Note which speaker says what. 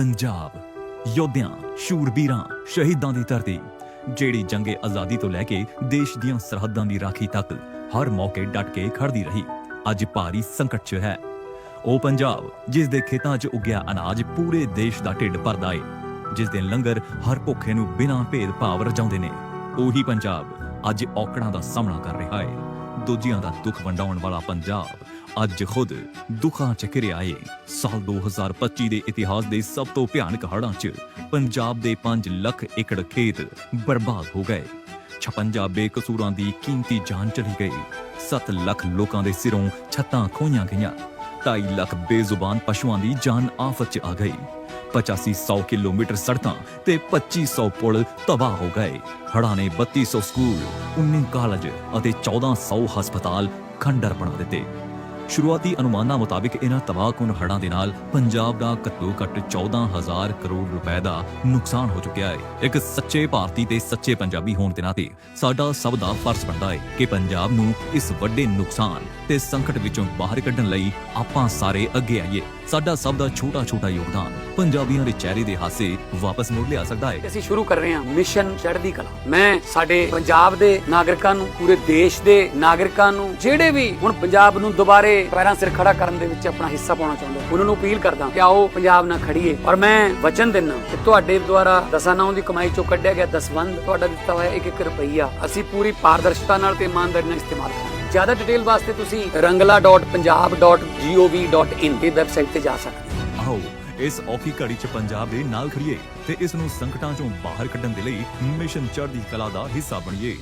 Speaker 1: ਪੰਜਾਬ, ਯੋਧਿਆਂ, ਸ਼ੂਰਬੀਰਾਂ, ਸ਼ਹੀਦਾਂ ਦੀ ਧਰਤੀ, ਜਿਹੜੀ ਜੰਗੇ ਆਜ਼ਾਦੀ ਤੋਂ ਲੈ ਕੇ ਦੇਸ਼ ਦੀਆਂ ਸਰਹੱਦਾਂ ਦੀ ਰਾਖੀ ਤੱਕ ਹਰ ਮੌਕੇ ਡਟ ਕੇ ਖੜਦੀ ਰਹੀ, ਅੱਜ ਭਾਰੀ ਸੰਕਟ 'ਚ ਹੈ। ਉਹ ਪੰਜਾਬ, ਜਿਸ ਦੇ ਖੇਤਾਂ 'ਚ ਉੱਗਿਆ ਅਨਾਜ ਪੂਰੇ ਦੇਸ਼ ਦਾ ਢਿੱਡ ਭਰਦਾ ਏ, ਜਿਸ ਦੇ ਲੰਗਰ ਹਰ ਭੁੱਖੇ ਨੂੰ ਬਿਨਾਂ ਭੇਦਭਾਵ ਰਜਾਉਂਦੇ ਨੇ। ਉਹੀ ਪੰਜਾਬ, ਅੱਜ ਔਕੜਾਂ ਦਾ ਸਾਹਮਣਾ ਕਰ ਰਿਹਾ ਏ, ਦੂਜਿਆਂ ਦਾ ਦੁੱਖ ਵੰਡਾਉਣ ਵਾਲਾ ਪੰਜਾਬ। ਅੱਜ ਖੁਦ ਦੁਖਾਂ ਚ ਘਿਰਿਆ ਏ ਸਾਲ 2025 ਦੇ ਇਤਿਹਾਸ ਦੇ ਸਭ ਤੋਂ ਭਿਆਨਕ ਹੜ੍ਹਾਂ 'ਚ ਪੰਜਾਬ ਦੇ 5 ਲੱਖ ਏਕੜ ਖੇਤ ਬਰਬਾਦ ਹੋ ਗਏ। 56 ਬੇਕਸੂਰਾਂ ਦੀ ਕੀਮਤੀ ਜਾਨ ਚਲੀ ਗਈ। 7 ਲੱਖ ਲੋਕਾਂ ਦੇ ਸਿਰੋਂ ਛੱਤਾਂ ਖੋਈਆਂ ਗਈਆਂ। 2.5 ਲੱਖ ਬੇਜ਼ੁਬਾਨ ਪਸ਼ੂਆਂ ਦੀ ਜਾਨ ਆਫਤ 'ਚ ਆ ਗਈ। 8500 ਕਿਲੋਮੀਟਰ ਸੜਕਾਂ ਤੇ 2500 ਪੁਲ ਤਬਾਹ ਹੋ ਗਏ। ਹੜ੍ਹਾਂ ਨੇ 3200 ਸਕੂਲ 19 ਕਾਲਜ ਅਤੇ 1400 ਹਸਪਤਾਲ ਖੰਡਰ ਬਣਾ ਦਿੱਤੇ। ਸ਼ੁਰੂਆਤੀ ਅਨੁਮਾਨਾਂ ਮੁਤਾਬਿਕ ਇਹਨਾਂ ਤਬਾਹਕੁਨ ਹੜ੍ਹਾਂ ਦੇ ਨਾਲ ਪੰਜਾਬ ਦਾ ਘੱਟੋ ਘੱਟ 14000 ਕਰੋੜ ਰੁਪਏ ਦਾ ਨੁਕਸਾਨ ਹੋ ਚੁੱਕਿਆ ਹੈ। ਇੱਕ ਸੱਚੇ ਭਾਰਤੀ ਤੇ ਸੱਚੇ ਪੰਜਾਬੀ ਹੋਣ ਦੇ ਨਾਤੇ ਸਾਡਾ ਸਭ ਦਾ ਫਰਜ਼ ਬਣਦਾ ਹੈ ਕਿ ਪੰਜਾਬ ਨੂੰ ਇਸ ਵੱਡੇ ਨੁਕਸਾਨ ਤੇ ਸੰਕਟ ਵਿੱਚੋਂ ਬਾਹਰ ਕੱਢਣ ਲਈ ਆਪਾਂ ਸਾਰੇ ਅੱਗੇ ਆਈਏ। ਸਾਡਾ ਸਭ ਦਾ ਛੋਟਾ ਛੋਟਾ ਯੋਗਦਾਨ ਪੰਜਾਬੀਆਂ ਦੇ ਚਿਹਰੇ ਦੇ ਹਾਸੇ ਵਾਪਸ ਮੁੜ ਲਿਆ ਸਕਦਾ ਹੈ।
Speaker 2: ਅਸੀਂ ਸ਼ੁਰੂ ਕਰ ਰਹੇ ਹਾਂ ਮਿਸ਼ਨ ਚੜ੍ਹਦੀ ਕਲਾ। ਮੈਂ ਸਾਡੇ ਪੰਜਾਬ ਦੇ ਨਾਗਰਿਕਾਂ ਨੂੰ, ਪੂਰੇ ਦੇਸ਼ ਦੇ ਨਾਗਰਿਕਾਂ ਨੂੰ, ਜਿਹੜੇ ਵੀ ਹੁਣ ਪੰਜਾਬ ਨੂੰ ਦੁਬਾਰੇ ਪੈਰਾਂ ਸਿਰ ਖੜਾ ਕਰਨ ਦੇ ਵਿੱਚ ਆਪਣਾ ਹਿੱਸਾ ਪਾਉਣਾ ਚਾਹੁੰਦੇ ਉਹਨਾਂ ਨੂੰ ਅਪੀਲ ਕਰਦਾ ਕਿ ਆਓ ਪੰਜਾਬ ਨਾਲ ਖੜੀਏ ਔਰ ਮੈਂ ਵਚਨ ਦਿੰਦਾ ਕਿ ਤੁਹਾਡੇ ਦੁਆਰਾ ਦਸਾਂ ਦੀ ਕਮਾਈ ਚੋਂ ਕੱਢਿਆ ਗਿਆ ਦਸਵੰਦ ਤੁਹਾਡਾ ਦਿੱਤਾ ਹੋਇਆ ਇੱਕ ਇੱਕ ਰੁਪਈਆ ਅਸੀਂ ਪੂਰੀ ਪਾਰਦਰਸ਼ਤਾ ਨਾਲ ਤੇ ਇਮਾਨਦਾਰੀ ਨਾਲ ਇਸਤੇਮਾਲ ਕਰਾਂਗੇ। ਜ਼ਿਆਦਾ ਡਿਟੇਲ ਵਾਸਤੇ ਤੁਸੀਂ rangla.punjab.gov.in ਦੀ ਵੈਬਸਾਈਟ ਤੇ ਜਾ ਸਕਦੇ ਹੋ।
Speaker 1: ਆਓ, ਇਸ ਔਖੀ ਘੜੀ 'ਚ ਪੰਜਾਬ ਦੇ ਨਾਲ ਖੜੀਏ ਤੇ ਇਸ ਨੂੰ ਸੰਕਟਾਂ 'ਚੋਂ ਬਾਹਰ ਕੱਢਣ ਦੇ ਲਈ ਮਿਸ਼ਨ ਚੜ੍ਹਦੀ ਕਲਾ ਦਾ ਹਿੱਸਾ ਬਣੀਏ।